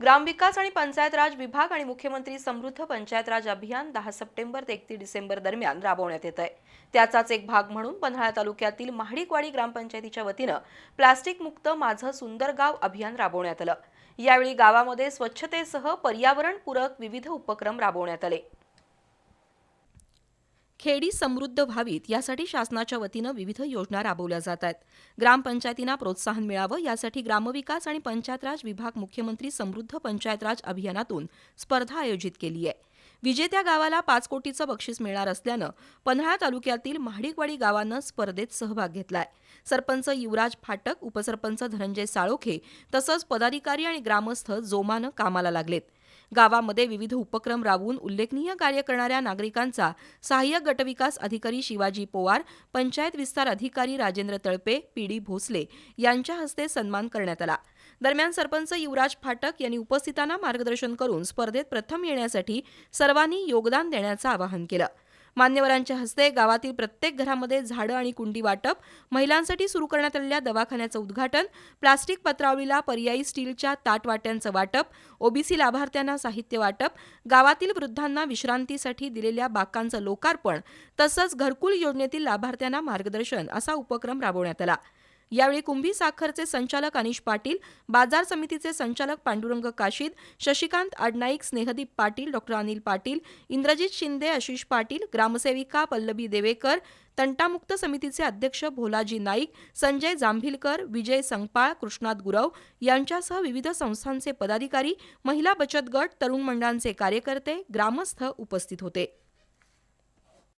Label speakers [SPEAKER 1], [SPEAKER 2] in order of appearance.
[SPEAKER 1] ग्रामविकास आणि पंचायत राज विभाग आणि मुख्यमंत्री समृद्ध पंचायत राज अभियान दहा सप्टेंबर ते एकतीस डिसेंबर दरम्यान राबवण्यात येत आहे त्याचाच एक भाग म्हणून पन्हाळा तालुक्यातील महाडिकवाडी ग्रामपंचायतीच्या वतीनं प्लास्टिक मुक्त माझं सुंदर गाव अभियान राबवण्यात आलं. यावेळी गावामध्ये स्वच्छतेसह पर्यावरणपूरक विविध उपक्रम राबवण्यात आले. खेडी समृद्ध व्हावीत यासाठी शासनाच्या वतीनं विविध योजना राबवल्या जात आहेत. ग्रामपंचायतींना प्रोत्साहन मिळावं यासाठी ग्रामविकास आणि पंचायत राज विभाग मुख्यमंत्री समृद्ध पंचायत राज अभियानातून स्पर्धा आयोजित केली आहे. विजेत्या गावाला पाच कोटीचं बक्षीस मिळणार असल्यानं पन्हाळा तालुक्यातील महाडिकवाडी गावानं स्पर्धेत सहभाग घेतलाय. सरपंच युवराज फाटक उपसरपंच धनंजय साळोखे तसंच पदाधिकारी आणि ग्रामस्थ जोमानं कामाला लागलेत. गावामध्ये विविध उपक्रम राबवून उल्लेखनीय कार्य करणाऱ्या नागरिकांचा सहाय्यक गटविकास अधिकारी शिवाजी पोवार पंचायत विस्तार अधिकारी राजेंद्र तळपे पी डी भोसले यांच्या हस्ते सन्मान करण्यात आला. दरम्यान सरपंच युवराज फाटक यांनी उपस्थितांना मार्गदर्शन करून स्पर्धेत प्रथम येण्यासाठी सर्वांनी योगदान देण्याचं आवाहन केलं. मान्यवरांच्या हस्ते गावातील प्रत्येक घरामध्ये झाडं आणि कुंडी वाटप महिलांसाठी सुरू करण्यात आलेल्या दवाखान्याचं उद्घाटन प्लास्टिक पत्रावळीला पर्यायी स्टीलच्या ताटवाट्यांचं वाटप ओबीसी लाभार्थ्यांना साहित्य वाटप गावातील वृद्धांना विश्रांतीसाठी दिलेल्या बाकांचं लोकार्पण तसंच घरकुल योजनेतील लाभार्थ्यांना मार्गदर्शन असा उपक्रम राबवण्यात आला. यावेळी कुंभी साखरचे संचालक अनिश पाटील बाजार समितीचे संचालक पांडुरंग काशीद शशिकांत आडनाईक स्नेहदीप पाटील डॉक्टर अनिल पाटील इंद्रजित शिंदे आशिष पाटील ग्रामसेविका पल्लवी देवेकर तंटामुक्त समितीचे अध्यक्ष भोलाजी नाईक संजय जांभिलकर विजय संगपाळ कृष्णात गुरव यांच्यासह विविध संस्थांचे पदाधिकारी महिला बचत गट तरुण मंडळांचे कार्यकर्ते ग्रामस्थ उपस्थित होते.